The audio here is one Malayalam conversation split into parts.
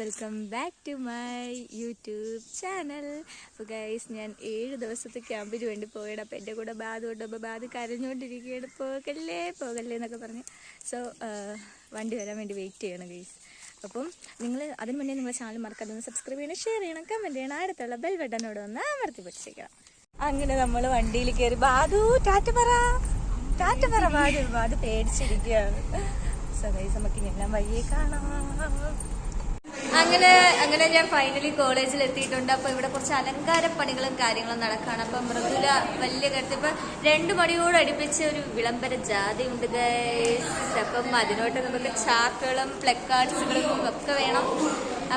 Welcome back to my YouTube channel അപ്പോൾ ഗൈസ് ഞാൻ ഏഴ് ദിവസത്തെ ക്യാമ്പിന് വേണ്ടി പോയത് അപ്പോൾ എന്റെ കൂടെ ബാധ കൊണ്ട് അപ്പോൾ ബാധ കരഞ്ഞുകൊണ്ടിരിക്കുകയാണ്. പോകല്ലേ പോകല്ലേ എന്നൊക്കെ പറഞ്ഞ്. സോ വണ്ടി വരാൻ വേണ്ടി വെയിറ്റ് ചെയ്യണം ഗൈസ് അപ്പം നിങ്ങൾ അതിന് മുന്നേ നിങ്ങളുടെ ചാനൽ മറക്കാതെ ഒന്ന് സബ്സ്ക്രൈബ് ചെയ്യണം ഷെയർ ചെയ്യണം കമന്റ് ചെയ്യണം. അടുത്തുള്ള ബെൽ ബട്ടനോട് ഒന്ന് അമർത്തി പിടിച്ചേക്കണം. അങ്ങനെ നമ്മൾ വണ്ടിയിൽ കയറി ബാധു ടാറ്റ പറ ടാറ്റ പറ ബാധു. ബാധു പേടിച്ചിരിക്കുകയാണ്. സോ ഗൈസ് നമുക്ക് ഇനി വഴിയെ കാണാം. അങ്ങനെ അങ്ങനെ ഞാൻ ഫൈനലി കോളേജിൽ എത്തിയിട്ടുണ്ട് അപ്പൊ ഇവിടെ കുറച്ച് അലങ്കാര പണികളും കാര്യങ്ങളും നടക്കാണ്. അപ്പൊ മൃദുല വലിയ കാര്യത്തിൽ ഇപ്പൊ രണ്ടു മണിയോട് അടുപ്പിച്ച് ഒരു വിളംബര ജാതി ഗൈസ് അപ്പം അതിനോട്ട് നമുക്ക് ചാക്കുകളും പ്ലക്കാർഡ്സുകളും ഒക്കെ വേണം.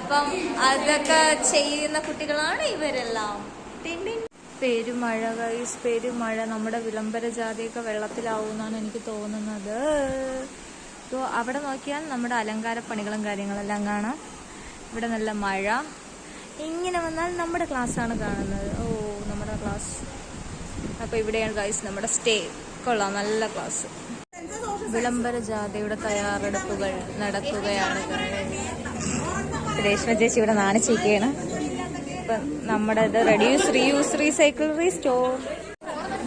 അപ്പം അതൊക്കെ ചെയ്യുന്ന കുട്ടികളാണ് ഇവരെല്ലാം. പെരുമഴ ഗൈസ് പെരുമഴ. നമ്മുടെ വിളംബര ജാതിയൊക്കെ വെള്ളത്തിലാവുമെന്നാണ് എനിക്ക് തോന്നുന്നത്. സോ അവിടെ നോക്കിയാൽ നമ്മുടെ അലങ്കാര പണികളും കാര്യങ്ങളെല്ലാം കാണാം. ഇവിടെ നല്ല മഴ. ഇങ്ങനെ വന്നാൽ നമ്മുടെ ക്ലാസ്സാണ് കാണുന്നത്. ഓ നമ്മുടെ ക്ലാസ് അപ്പോൾ ഇവിടെയാണ് ഗൈസ് നമ്മുടെ സ്റ്റേ കൊള്ളാം നല്ല ക്ലാസ് വിളംബര ജാഥയുടെ തയ്യാറെടുപ്പുകൾ നടക്കുകയാണ്. രേഷ്മ ചേച്ചി ഇവിടെ നാണിച്ചിരിക്കുകയാണ്. ഇപ്പം നമ്മുടെ ഇത് റെഡ്യൂസ് റീയൂസ് റീസൈക്കിൾ റീസ്റ്റോർ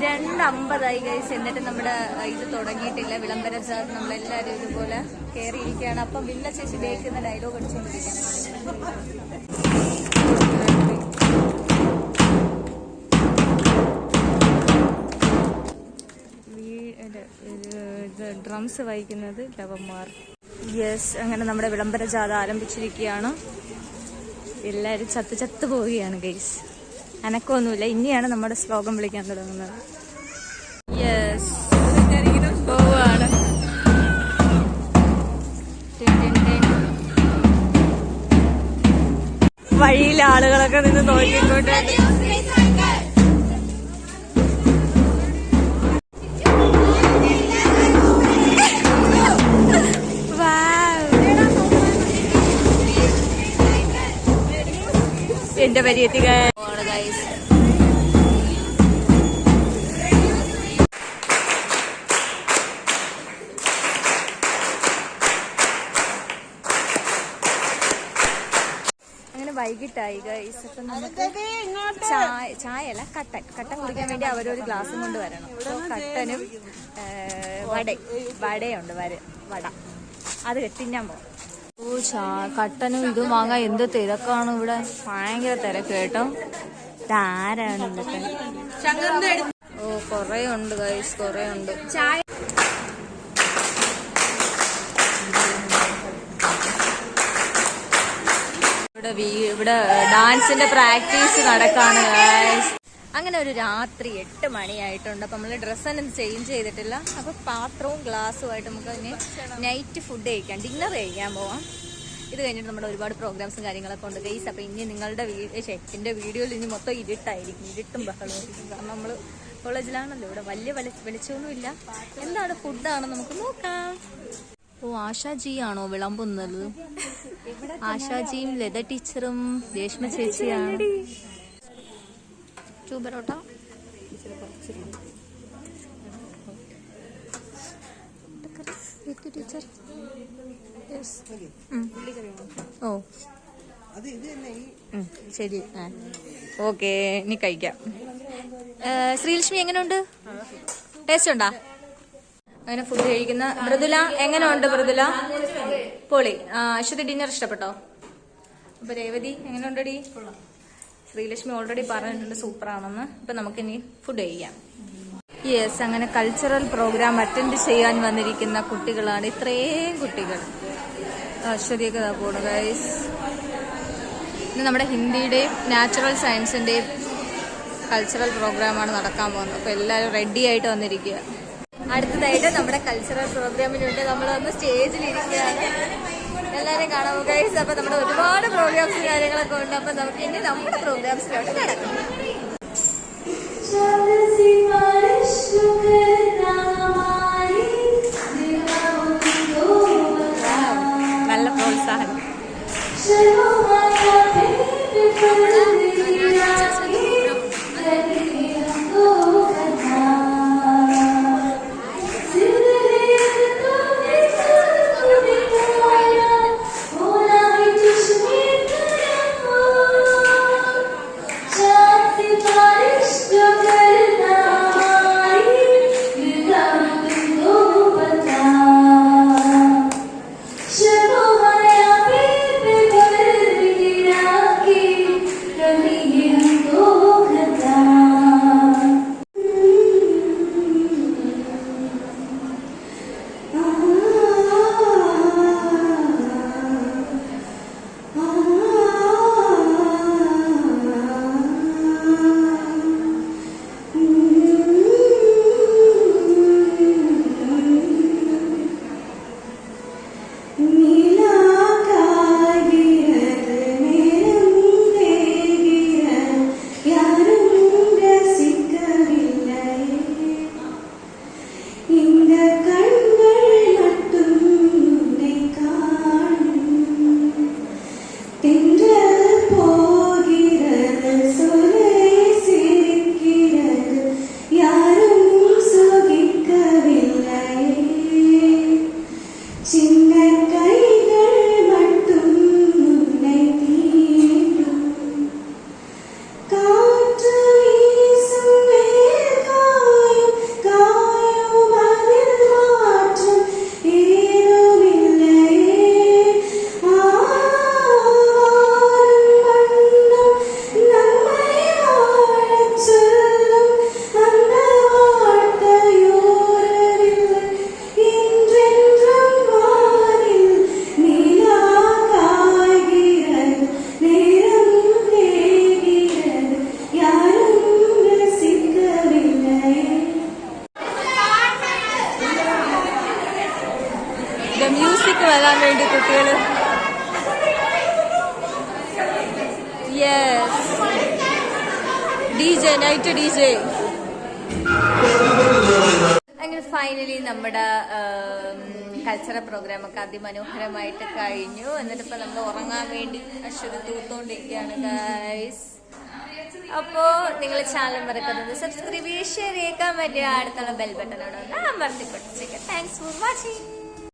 രണ്ട് അമ്പതായി ഗൈസ് എന്നിട്ട് നമ്മുടെ ഇത് തുടങ്ങിയിട്ടില്ല. വിളംബര ചാർ നമ്മളെല്ലാവരും ഇതുപോലെ കയറിയിരിക്കുകയാണ് അപ്പം വില്ല ചേച്ചി ബേക്കുന്ന ഡയലോഗ് അടിച്ചുകൊണ്ടിരിക്കുകയാണ് ഡ്രംസ് വായിക്കുന്നത് ലവന്മാർ യെസ് അങ്ങനെ നമ്മുടെ വിളംബര ജാഥ ആരംഭിച്ചിരിക്കുകയാണ്. എല്ലാവരും ചത്ത് ചത്ത് പോവുകയാണ് ഗൈസ് അനക്കൊന്നുമില്ല ഇനിയാണ് നമ്മുടെ ശ്ലോകം വിളിക്കാൻ തുടങ്ങുന്നത്. യെസ് പോവാണ്. വഴിയിൽ ആളുകളൊക്കെ നിന്ന് നോക്കിക്കൊണ്ട് എന്റെ പരിയത്തിക വൈകിട്ടായി ഗൈസ് അപ്പം നമുക്ക് ചായ ചായയല്ല കട്ടൻ. കട്ടൻ കുടിക്കാൻ വേണ്ടി അവരൊരു ഗ്ലാസ് കൊണ്ട് വരണം. കട്ടനും വട വടയുണ്ട് വര വട. അത് തിന്നാൻ പോകും ഓ ചാ കട്ടനും ഇതും വാങ്ങാൻ എന്ത് തിരക്കാണ് ഇവിടെ? ഭയങ്കര തിരക്ക് കേട്ടോ. ഇതാരാണ് ഇതൊക്കെ ഓ കൊറേ ഉണ്ട് ഗൈസ് കൊറേ ഉണ്ട്. ചായ ഇവിടെ ഇവിടെ ഡാൻസിന്റെ പ്രാക്ടീസ് നടക്കാണ് അങ്ങനെ ഒരു രാത്രി എട്ട് മണിയായിട്ടുണ്ട്. അപ്പൊ നമ്മൾ ഡ്രസ്സൊന്നും ചേഞ്ച് ചെയ്തിട്ടില്ല. അപ്പൊ പാത്രവും ഗ്ലാസ്സും ആയിട്ട് നമുക്ക് ഇനി നൈറ്റ് ഫുഡ് കഴിക്കാം. ഡിന്നർ കഴിക്കാൻ പോവാം. ഇത് കഴിഞ്ഞിട്ട് നമ്മുടെ ഒരുപാട് പ്രോഗ്രാംസും കാര്യങ്ങളൊക്കെ ഉണ്ട് ഗൈസ് അപ്പൊ ഇനി നിങ്ങളുടെ എന്റെ വീഡിയോയിൽ ഇനി മൊത്തം ഇരുട്ടായിരിക്കും. ഇരുട്ടും ബഹളമായിരിക്കും. കാരണം നമ്മൾ കോളേജിലാണല്ലോ ഇവിടെ. വലിയ വെളിച്ചമൊന്നും വെളിച്ചമൊന്നുമില്ല. എന്താണ് ഫുഡാണ് നമുക്ക് നോക്കാം. ഓ ആശാജി ആണോ വിളമ്പുന്നത്? ആശാജിയും ലത ടീച്ചറും രേഷ്മ ചേച്ചിയാണ്. ടൂ പൊറോട്ട. ടീച്ചർ. ഓ. ശരി. ഓക്കെ ഇനി കഴിക്കാം. ശ്രീലക്ഷ്മി എങ്ങനെയുണ്ട് ടേസ്റ്റ് ഉണ്ടോ? അങ്ങനെ ഫുഡ് കഴിക്കുന്ന മൃദുല എങ്ങനെയുണ്ട് മൃദുല? പൊളി. അശ്വതി ഡിന്നർ ഇഷ്ടപ്പെട്ടോ? അപ്പൊ രേവതി എങ്ങനെയുണ്ടടി? ശ്രീലക്ഷ്മി ഓൾറെഡി പറഞ്ഞിട്ടുണ്ട് സൂപ്പർ ആണെന്ന് ഇപ്പൊ നമുക്കിനി ഫുഡ് ചെയ്യാം യെസ് അങ്ങനെ കൾച്ചറൽ പ്രോഗ്രാം അറ്റൻഡ് ചെയ്യാൻ വന്നിരിക്കുന്ന കുട്ടികളാണ്. ഇത്രയും കുട്ടികൾ. അശ്വതിയൊക്കെ പോണു ഗൈസ് ഇന്ന് നമ്മുടെ ഹിന്ദിയുടെയും നാച്ചുറൽ സയൻസിന്റെയും കൾച്ചറൽ പ്രോഗ്രാമാണ് നടക്കാൻ പോകുന്നത്. അപ്പൊ എല്ലാവരും റെഡി ആയിട്ട് വന്നിരിക്കുക. അടുത്തതായിട്ട് നമ്മുടെ കൾച്ചറൽ പ്രോഗ്രാമിനുണ്ട് നമ്മളൊന്ന് ഇരിക്കുകയാണ്. എല്ലാവരെയും കാണാം ഗൈസ് അപ്പൊ നമ്മുടെ ഒരുപാട് പ്രോഗ്രാംസ് കാര്യങ്ങളൊക്കെ ഉണ്ട്. അപ്പൊ നമുക്ക് ഇനി നമ്മുടെ പ്രോഗ്രാംസിലോട്ട് കിടക്കാം. ജെ നൈറ്റ് ഡി ജെ അങ്ങനെ ഫൈനലി നമ്മുടെ കൾച്ചറൽ പ്രോഗ്രാം ഒക്കെ അതിമനോഹരമായിട്ട് കഴിഞ്ഞു. എന്നിട്ട് ഇപ്പൊ നമ്മൾ ഉറങ്ങാൻ വേണ്ടി അശ്വതി തൂത്തോണ്ടിരിക്കുകയാണ് ഗൈസ് അപ്പോ നിങ്ങൾ ചാനൽ മറക്കുന്നത് സബ്സ്ക്രൈബ് ചെയ്യുക ഷെയർ മറ്റേ അടുത്തുള്ള ബെൽ ഒന്ന് അമർത്തി പൊട്ടിച്ചേക്കാം താങ്ക്സ് ഫോർ വാച്ചിങ്